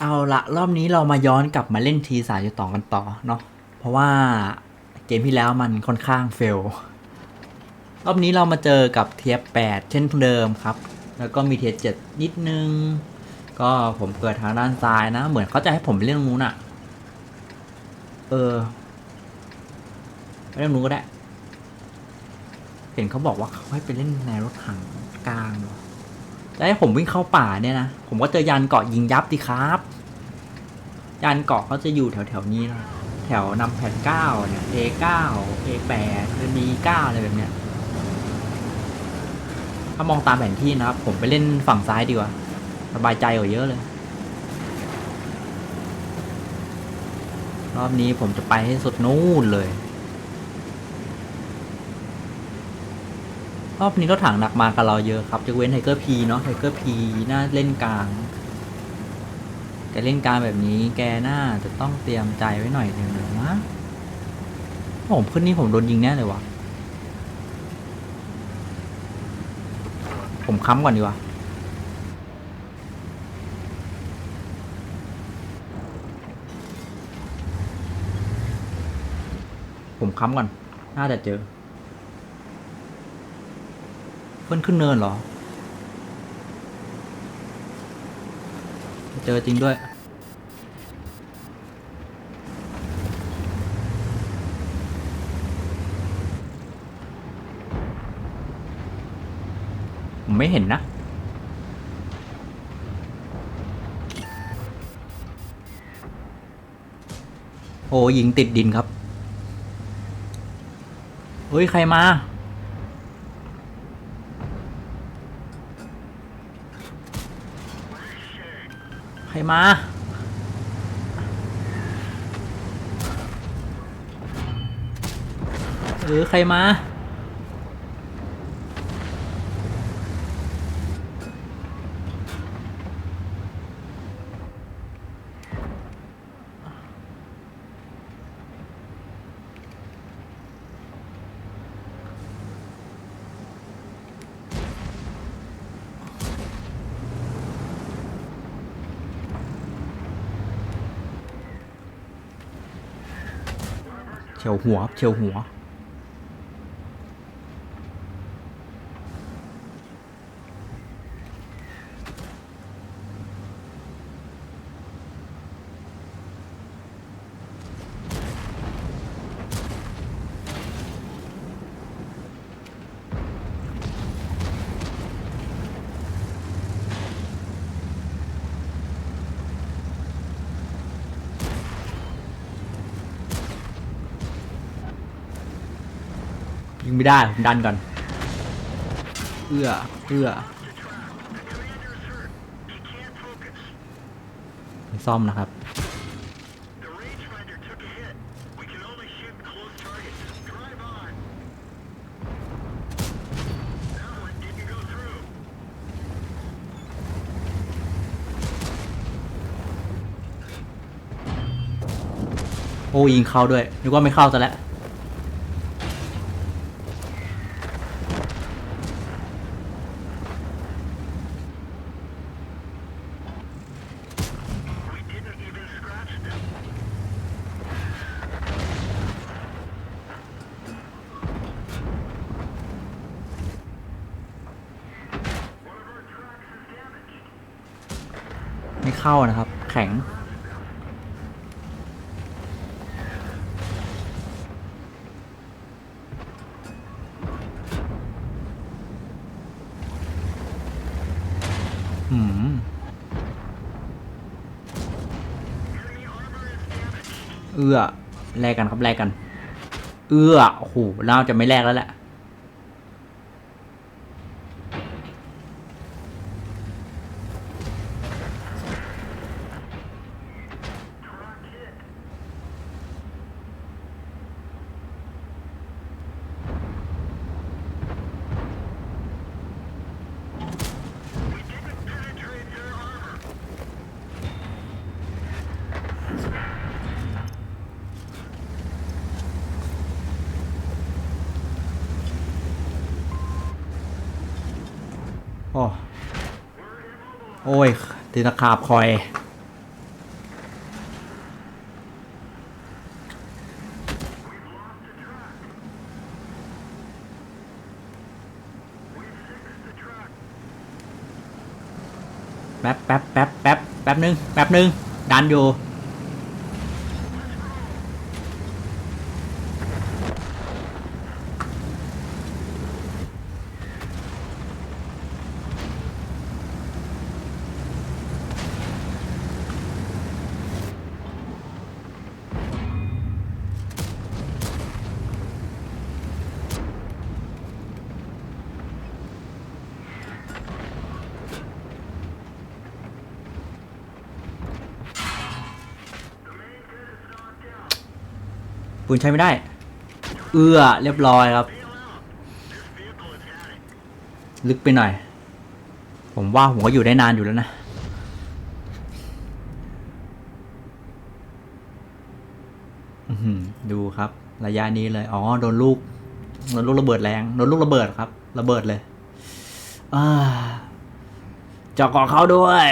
เอาละรอบนี้เรามาย้อนกลับมาเล่นทีสายต่อกันต่อเนาะเพราะว่าเกมที่แล้วมันค่อนข้างเฟล รอบนี้เรามาเจอกับเทียบ8เช่นเดิมครับ แล้วก็มีเทียเจ็ดนิดนึง ก็ผมเกิดทางด้านซ้ายนะ เหมือนเขาจะให้ผมเล่นตรงนู้นอะเออเล่นตรงนู้นก็ได้ เห็นเขาบอกว่าเขาให้ไปเล่นในรถถังกลางเหรอจะให้ผมวิ่งเข้าป่าเนี่ยนะ ผมก็เจอยานเกาะยิงยับดิครับ ยานเกาะเขาจะอยู่แถวแถวๆนี้นะแถวนำแผ่นเก้าเนี่ย A9 A8 หรือ B9 อะไรแบบเนี้ยถ้ามองตามแผนที่นะครับ ผมไปเล่นฝั่งซ้ายดีกว่า สบายใจกว่าเยอะเลย รอบนี้ผมจะไปให้สุดนู่นเลย รอบนี้รถถังหนักมากับเราเยอะครับจะเว้นไทเกอร์พีเนาะไทเกอร์พีน่าเล่นกลาง แกเล่นกางแบบนี้แกน่าจะต้องเตรียมใจไว้หน่อยหนึ่งเลยนะผมขึ้นนี่ผมโดนยิงแน่เลยวะผมค้ำก่อนดีกว่าผมค้ำก่อน น่าจะเจอ เพื่อนขึ้นเนินเหรอ เจอจริงด้วย ผมไม่เห็นนะ โอ้ยิงติดดินครับ เฮ้ย ใครมา ใครมาหรือใครมา เฉียวหัวครับเฉียวหัว ยิงไม่ได้ผมดันก่อนเอื้อเอื้อซ่อมนะครับ The rangefinder took a hit. We can only shoot close targets. Drive on. That one didn't go through. โอ้ยิงเข้าด้วยนึกว่าไม่เข้าซะแล้ว ไม่เข้านะครับ แข็ง อืม เอื้อแลกกันครับแลกกัน เอื้อโอ้โหน่าจะไม่แลกแล้วแหละ โอ้ยตีตะขาบคอย แป๊บแป๊บแป๊บแป๊บแป๊บนึง แป๊บนึง ดันอยู่ ปืนใช้ไม่ได้ เอื้อเรียบร้อยครับ ลึกไปหน่อย ผมว่าผมก็อยู่ได้นานอยู่แล้วนะดูครับ ระยะนี้เลย อ๋อ โดนลูก โดนลูกระเบิดแรง โดนลูกระเบิดครับ ระเบิดเลย อ่าจาะเกาะเขาด้วย